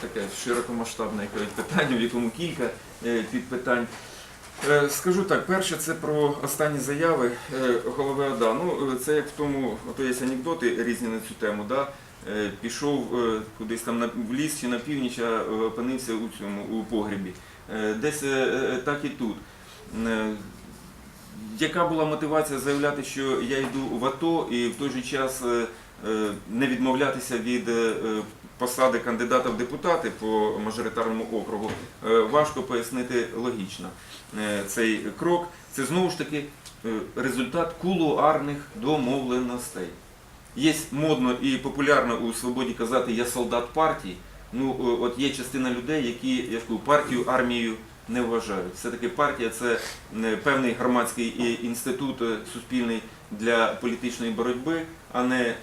таке широкомасштабне як кажуть, питання, в якому кілька е, підпитань. Е, Скажу так, перше, це про останні заяви е, голови ОДА. Ну, це як в тому, ото є анекдоти різні на цю тему. Да? Пішов кудись там в ліс чи на північ, а опинився у цьому у погрібі. Десь так і тут. Яка була мотивація заявляти, що я йду в АТО і в той же час не відмовлятися від е, посади кандидата в депутати по мажоритарному округу, е, важко пояснити логічно. Е, Цей крок це знову ж таки е, результат кулуарних домовленостей. Є модно і популярно у свободі казати я солдат партії. Ну, е, от є частина людей, які я кажу, партію армією не вважають. Все-таки партія це е, певний громадський інститут е, суспільний для політичної боротьби, а не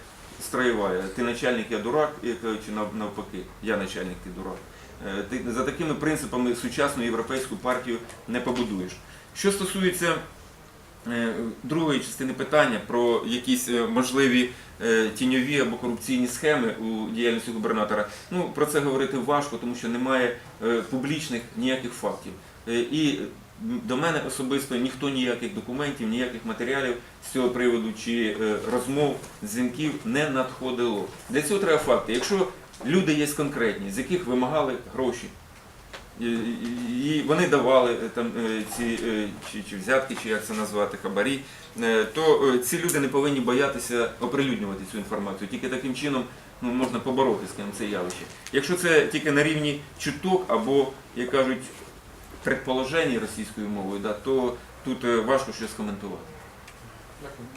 строєва. Ти начальник, я дурак, і кажучи нав- навпаки, я начальник, ти дурак. Е, Ти за такими принципами сучасну європейську партію не побудуєш. Що стосується е, другої частини питання про якісь е, можливі тіньові або корупційні схеми у діяльності губернатора, ну про це говорити важко, тому що немає публічних ніяких фактів. І до мене особисто ніхто ніяких документів, ніяких матеріалів з цього приводу чи е, розмов, дзвінків не надходило. Для цього треба факти. Якщо люди є конкретні, з яких вимагали гроші, і- вони давали е, там е, ці чи, чи взятки, чи як це назвати, хабарі, то ці люди не повинні боятися оприлюднювати цю інформацію. Тільки таким чином ну, можна побороти з ким це явище. Якщо це тільки на рівні чуток або, як кажуть, предположень російською мовою, да, то тут е, важко щось коментувати. Дякую.